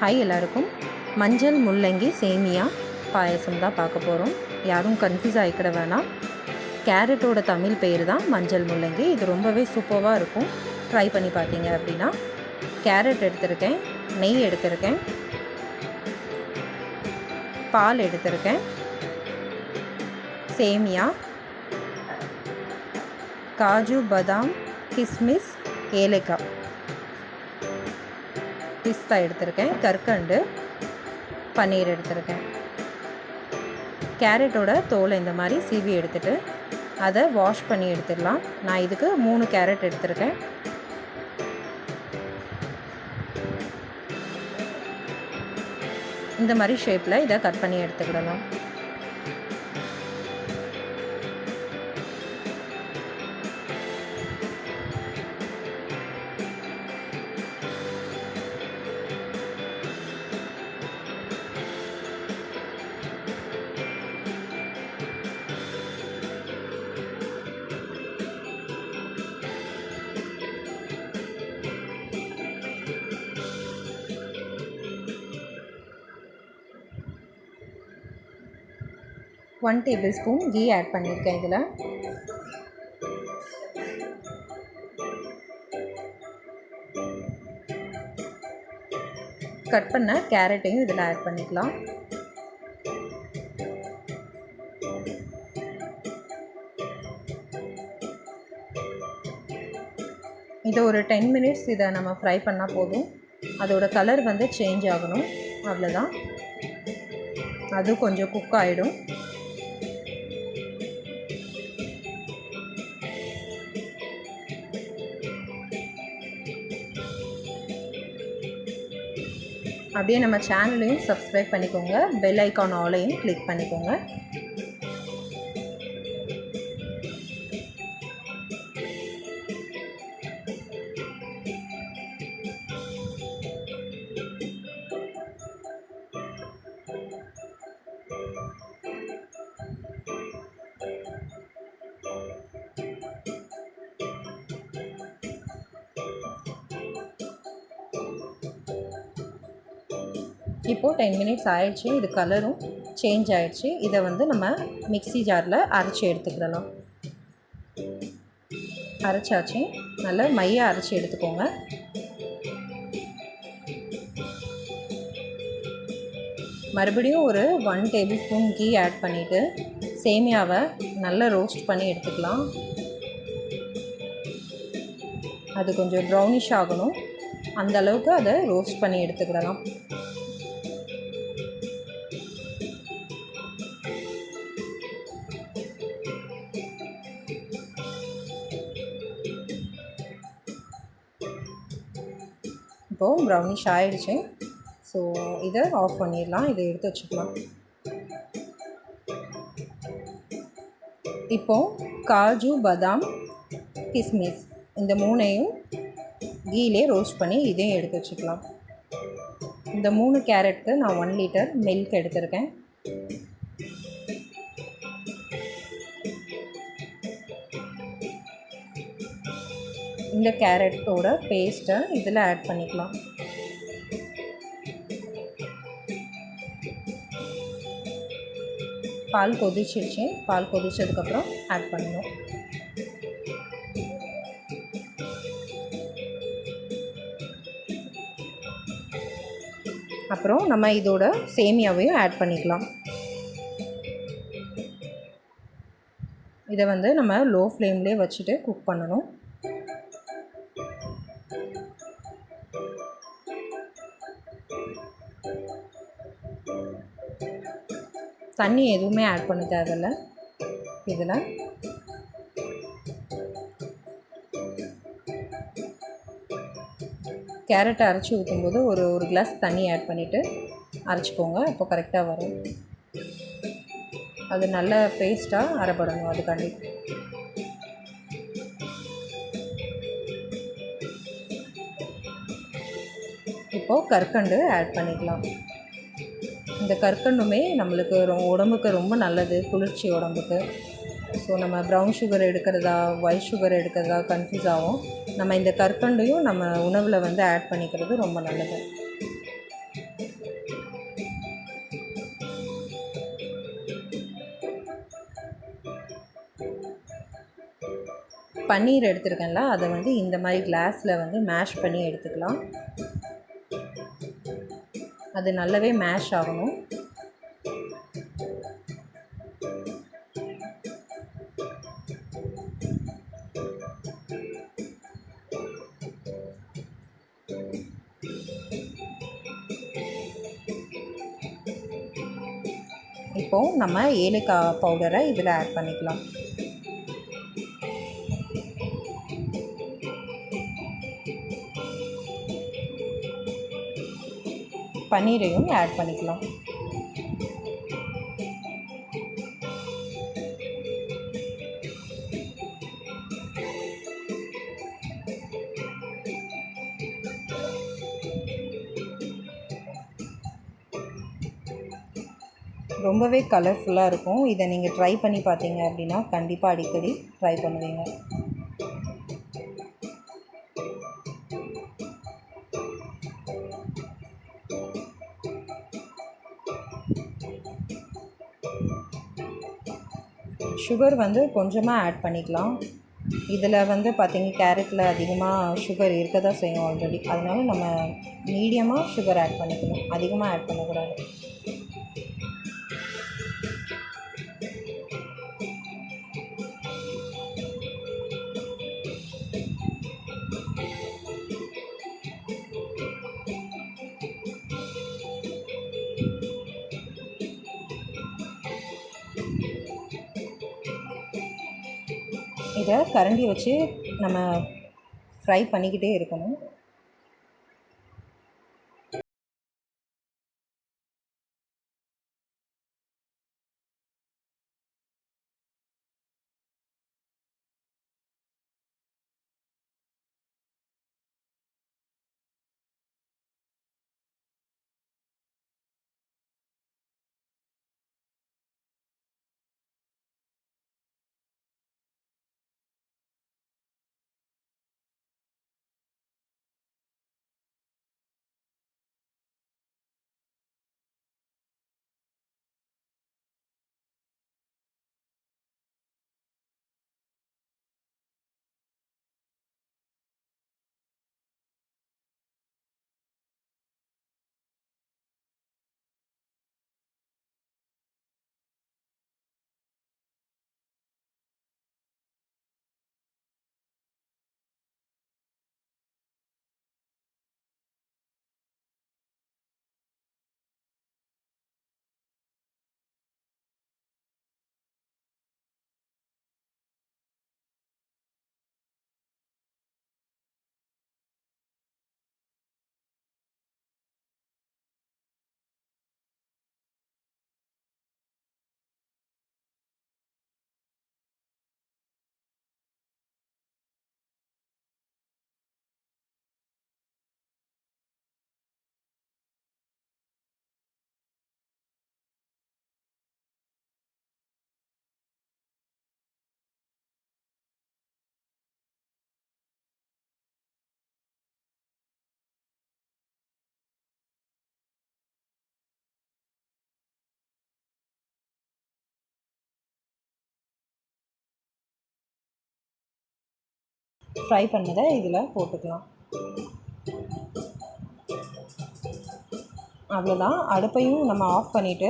Hi எல்லாருக்கும். மஞ்சள் முள்ளங்கி சேமியா பாயசம் தான் பார்க்க போகிறோம் யாரும் கன்ஃபியூஸ் ஆகிக்கிட வேணாம். கேரட்டோட தமிழ் பேர் தான் மஞ்சள் முள்ளங்கி. இது ரொம்பவே சூப்பராக இருக்கும். ட்ரை பண்ணி பார்த்தீங்க அப்படின்னா கேரட் எடுத்திருக்கேன் நெய் எடுத்திருக்கேன் பால் எடுத்திருக்கேன் சேமியா காஜு பதாம் கிஸ்மிஸ் ஏலக்காய். பிஸ்தா எடுத்திருக்கேன் கற்கண்டு பன்னீர் எடுத்திருக்கேன். கேரட்டோட தோலை இந்த மாதிரி சீவி எடுத்துகிட்டு அதை வாஷ் பண்ணி எடுத்துடலாம். நான் இதுக்கு மூணு கேரட் எடுத்திருக்கேன். இந்த மாதிரி ஷேப்பில் இதை கட் பண்ணி எடுத்துக்கிடலாம். One table spoon ghee add பண்ணியிருக்கேன் இதில். கட் பண்ண கேரட்டையும் இதில் ஆட் பண்ணிக்கலாம். இதை ஒரு டென் மினிட்ஸ் இதை நம்ம ஃப்ரை பண்ணால் போதும். அதோட கலர் வந்து சேஞ்ச் ஆகணும். அவ்வளோதான் அது கொஞ்சம் குக் ஆகிடும் அப்படியே நம்ம சேனலையும் சப்ஸ்கிரைப் பண்ணிக்கோங்க. பெல் ஐக்கான் ஆலையும் கிளிக் பண்ணிக்கோங்க. இப்போது டென் மினிட்ஸ் ஆயிடுச்சு இது கலரும் சேஞ்ச் ஆயிடுச்சு. இதை வந்து நம்ம மிக்ஸி ஜாரில் அரைச்சி எடுத்துக்கிடலாம். அரைச்சாச்சு. நல்லா மைய அரைச்சி எடுத்துக்கோங்க. மறுபடியும் ஒரு one table spoon ghee add பண்ணிவிட்டு சேமியாவை நல்லா ரோஸ்ட் பண்ணி எடுத்துக்கலாம். அது கொஞ்சம் ப்ரௌனிஷ் ஆகணும். அந்த அளவுக்கு அதை ரோஸ்ட் பண்ணி எடுத்துக்கிடலாம். இப்போது ப்ரௌனிஷ் ஆயிடுச்சு. ஸோ இதை ஆஃப் பண்ணிடலாம். இதை எடுத்து வச்சுக்கலாம். இப்போது காஜு பதாம் கிஸ்மிஸ் இந்த மூணையும் கீலே ரோஸ்ட் பண்ணி இதையும் எடுத்து வச்சுக்கலாம். இந்த மூணு கேரட்டுக்கு நான் ஒன் லிட்டர் மில்க் எடுத்திருக்கேன். இந்த கேரட்டோட பேஸ்ட்டை இதில் ஆட் பண்ணிக்கலாம். பால் கொதிச்சிருச்சு. பால் கொதிச்சதுக்கப்புறம் ஆட் பண்ணணும். அப்புறம் நம்ம இதோட சேமியாவையும் ஆட் பண்ணிக்கலாம். இதை வந்து நம்ம லோ ஃப்ளேம்லேயே வச்சுட்டு குக் பண்ணணும். தண்ணி எதுவுமே ஆட் பண்ண தேவையில்ல இதில். கேரட்டை அரைச்சி ஊற்றும்போது ஒரு ஒரு கிளாஸ் தண்ணி ஆட் பண்ணிவிட்டு அரைச்சிக்கோங்க. அப்போ கரெக்டாக வரும். அது நல்ல பேஸ்ட்டாக அரைப்படணும் அதுக்காண்டி. இப்போது கற்கண்டு ஆட் பண்ணிக்கலாம். இந்த கற்கண்டுமே நம்மளுக்கு ரொ உடம்புக்கு ரொம்ப நல்லது குளிர்ச்சி உடம்புக்கு. ஸோ நம்ம ப்ரௌன் சுகர் எடுக்கிறதா ஒயிட் சுகர் எடுக்கிறதா கன்ஃபியூஸ் ஆகும் நம்ம இந்த கற்கண்டையும் நம்ம உணவில் வந்து ஆட் பண்ணிக்கிறது ரொம்ப நல்லது. பன்னீர் எடுத்திருக்கேன்ல அதை வந்து இந்த மாதிரி கிளாஸில் வந்து மேஷ் பண்ணி எடுத்துக்கலாம். அது நல்லாவே மேஷ் ஆகணும். இப்போது நம்ம ஏலக்காய் பவுடரை இதில் ஆட் பண்ணிக்கலாம். பன்னீரையும் ஆட் பண்ணிக்கலாம். ரொம்பவே கலர்ஃபுல்லாக இருக்கும். இதை நீங்கள் ட்ரை பண்ணி பார்த்தீங்க அப்படின்னா கண்டிப்பாக அடிக்கடி ட்ரை பண்ணுவீங்க. சுகர் வந்து கொஞ்சமாக ஆட் பண்ணிக்கலாம். இதில் வந்து பார்த்திங்க கேரட்டில் அதிகமாக சுகர் இருக்க தான் செய்யும் ஆல்ரெடி அதனால நம்ம மீடியமாக சுகர் ஆட் பண்ணிக்கணும். அதிகமாக ஆட் பண்ணக்கூடாது. இதை கரண்டி வச்சு நம்ம ஃப்ரை பண்ணிக்கிட்டே இருக்கணும். ஃப்ரை பண்ணதை இதில் போட்டுக்கலாம். அவ்வளோதான் அடுப்பையும் நம்ம ஆஃப் பண்ணிவிட்டு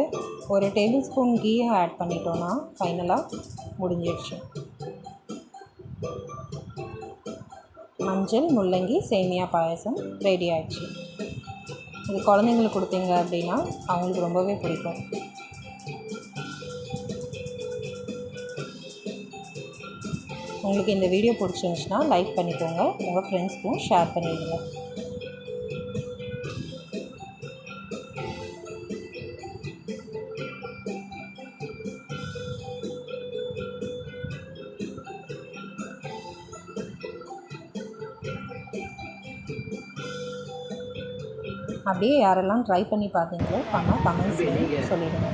ஒரு டேபிள் ஸ்பூன் கீயை ஆட் பண்ணிட்டோன்னா ஃபைனலாக முடிஞ்சிடுச்சு. மஞ்சள் முள்ளங்கி சேமியா பாயசம் ரெடி ஆயிடுச்சு. இது குழந்தைங்களுக்கு கொடுத்தீங்க அப்படின்னா அவங்களுக்கு ரொம்பவே பிடிக்கும். உங்களுக்கு இந்த வீடியோ பிடிச்சிருந்துச்சுன்னா லைக் பண்ணிக்கோங்க. உங்கள் ஃப்ரெண்ட்ஸ்க்கும் ஷேர் பண்ணிடுங்க. அப்படியே யாரெல்லாம் ட்ரை பண்ணி பார்த்தீங்களோ பண்ணால் கமெண்ட்ஸ் சொல்லிடுங்க.